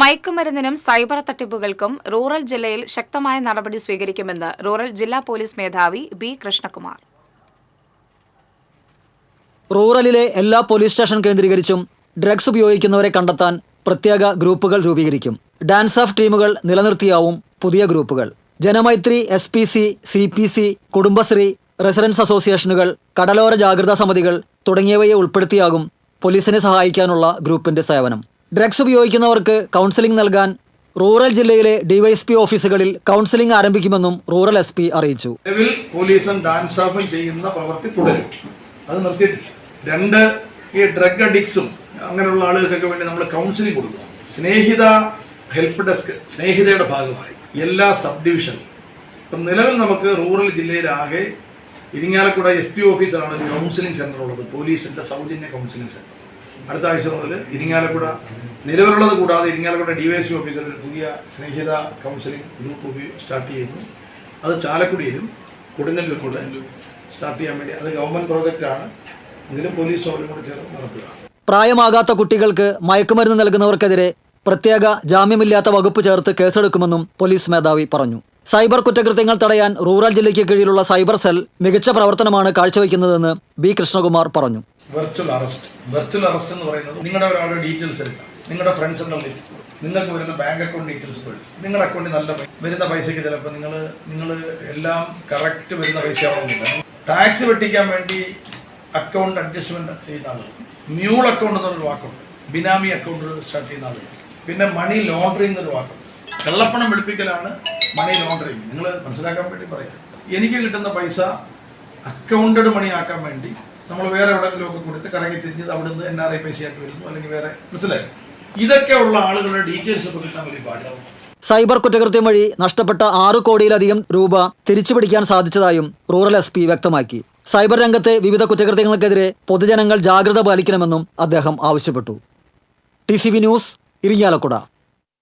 മയക്കുമരുന്നിനും cyber തട്ടിപ്പുകൾക്കും rural ജില്ലയിൽ ശക്തമായ നടപടി സ്വീകരിക്കുമെന്ന് റൂറൽ ജില്ലാ പോലീസ് മേധാവി ബി കൃഷ്ണകുമാർ. റൂറലിലെ എല്ലാ പോലീസ് സ്റ്റേഷൻ കേന്ദ്രീകരിച്ചും ഡ്രഗ്സ് ഉപയോഗിക്കുന്നവരെ കണ്ടെത്താൻ പ്രത്യേക ഗ്രൂപ്പുകൾ രൂപീകരിക്കും. ഡാൻസ് ഓഫ് ടീമുകൾ നിലനിർത്തിയാവും പുതിയ ഗ്രൂപ്പുകൾ. Janamaithri S P C C P C Kudumbashree residence അസോസിയേഷനുകൾ കടലോര ജാഗ്രതാ സമിതികൾ തുടങ്ങിയവയെ ഉൾപ്പെടുത്തിയാകും പോലീസിനെ സഹായിക്കാനുള്ള ഗ്രൂപ്പിന്റെ സേവനം. ഡ്രഗ്സ് ഉപയോഗിക്കുന്നവർക്ക് കൗൺസിലിംഗ് നൽകാൻ റൂറൽ ജില്ലയിലെ ഡിവൈഎസ്പി ഓഫീസുകളിൽ കൗൺസിലിംഗ് ആരംഭിക്കുമെന്നും റൂറൽ എസ് പി അറിയിച്ചു. പോലീസും ഡാൻസ് ഓഫും ചെയ്യുന്ന പ്രവൃത്തി തുടരും. അത് നിർത്തിയിട്ടില്ല. രണ്ട് ഈ ഡ്രഗ് അഡിക്സും അങ്ങനെയുള്ള ആളുകൾക്കൊക്കെ വേണ്ടി നമ്മൾ കൗൺസിലിംഗ് കൊടുക്കും സ്നേഹിത ഹെൽപ്പ് ഡെസ്ക് സ്നേഹിതയുടെ ഭാഗമായി എല്ലാ സബ് ഡിവിഷനും ഇപ്പം നിലവിൽ നമുക്ക് റൂറൽ ജില്ലയിലാകെ ഇരിങ്ങാലക്കുട എസ് പി ഓഫീസിലാണ് ഒരു കൗൺസിലിംഗ് സെന്റർ ഉള്ളത്. പോലീസിന്റെ സൗജന്യ കൗൺസിലിംഗ് സെന്റർ അടുത്ത ആഴ്ച മുതൽ ഇരിങ്ങാലക്കുട നിലവിലുള്ളത് കൂടാതെ ഇരിങ്ങാലക്കുട ഡിവൈഎസ്പി ഓഫീസിൽ ഒരു പുതിയ സ്നേഹിത കൗൺസിലിംഗ് ഗ്രൂപ്പ് സ്റ്റാർട്ട് ചെയ്യുന്നു. അത് ചാലക്കുടിയിലും കൊടുങ്ങല്ലൂർ കൂടെ സ്റ്റാർട്ട് ചെയ്യാൻ വേണ്ടി അത് ഗവൺമെന്റ് പ്രോജക്റ്റാണ് എങ്കിലും പോലീസ് അവരും കൂടെ ചേർന്ന് നടത്തുക. പ്രായമാകാത്ത കുട്ടികൾക്ക് മയക്കുമരുന്ന് നൽകുന്നവർക്കെതിരെ പ്രത്യേക ജാമ്യമില്ലാത്ത വകുപ്പ് ചേർത്ത് കേസെടുക്കുമെന്നും പോലീസ് മേധാവി പറഞ്ഞു. സൈബർ കുറ്റകൃത്യങ്ങൾ തടയാൻ റൂറൽ ജില്ലയ്ക്ക് കീഴിലുള്ള സൈബർ സെൽ മികച്ച പ്രവർത്തനമാണ് കാഴ്ചവെക്കുന്നതെന്ന് ബി കൃഷ്ണകുമാർ പറഞ്ഞു. വെർച്വൽ അറസ്റ്റ് വെർച്വൽ അറസ്റ്റ് എന്ന് പറയുന്നത് നിങ്ങളുടെ ഒരാളുടെ ഡീറ്റെയിൽസ് എടുക്കാം. നിങ്ങളുടെ ഫ്രണ്ട്സിന്റെ ലിസ്റ്റ് നിങ്ങൾക്ക് വരുന്ന ബാങ്ക് അക്കൗണ്ട് ഡീറ്റെയിൽസ് പോയി. നിങ്ങളുടെ അക്കൗണ്ടിൽ നല്ല വരുന്ന പൈസയ്ക്ക് ചിലപ്പോൾ നിങ്ങൾ നിങ്ങൾ എല്ലാം കറക്റ്റ് വരുന്ന പൈസ ആവുന്നില്ല. ടാക്സ് വെട്ടിക്കാൻ വേണ്ടി അക്കൗണ്ട് അഡ്ജസ്റ്റ്മെന്റ് ചെയ്യുന്ന ആളുകൾ. മ്യൂൾ അക്കൗണ്ട് എന്നൊരു വാക്കുണ്ട്. ബിനാമി അക്കൗണ്ട് സ്റ്റാർട്ട് ചെയ്യുന്ന ആളുകൾ. പിന്നെ മണി ലോണ്ടറിങ് എന്നൊരു വാക്കുണ്ട്. കള്ളപ്പണം വെളുപ്പിക്കലാണ് മണി ലോണ്ടറിങ് നിങ്ങൾ മനസ്സിലാക്കാൻ വേണ്ടി പറയാം. എനിക്ക് കിട്ടുന്ന പൈസ അക്കൗണ്ടഡ് മണി ആക്കാൻ വേണ്ടി നമ്മൾ വേറെ എവിടെയെങ്കിലും ഒക്കെ കൊടുത്ത് കറങ്ങി തിരിഞ്ഞത് അവിടുന്ന് എൻ ആർ ഐ പൈസ ആയിട്ട് വരുന്നു. അല്ലെങ്കിൽ വേറെ മനസ്സിലായി? ഇതൊക്കെ ഉള്ള ആളുകളുടെ ഡീറ്റെയിൽസ് ഒക്കെ കിട്ടാൻ വലിയ പാടില്ല സൈബർ കുറ്റകൃത്യം വഴി നഷ്ടപ്പെട്ട ആറ് കോടിയിലധികം രൂപ തിരിച്ചുപിടിക്കാൻ സാധിച്ചതായും റൂറൽ എസ് പി വ്യക്തമാക്കി. സൈബർ രംഗത്തെ വിവിധ കുറ്റകൃത്യങ്ങൾക്കെതിരെ പൊതുജനങ്ങൾ ജാഗ്രത പാലിക്കണമെന്നും അദ്ദേഹം ആവശ്യപ്പെട്ടു. T news Irinjalakuda.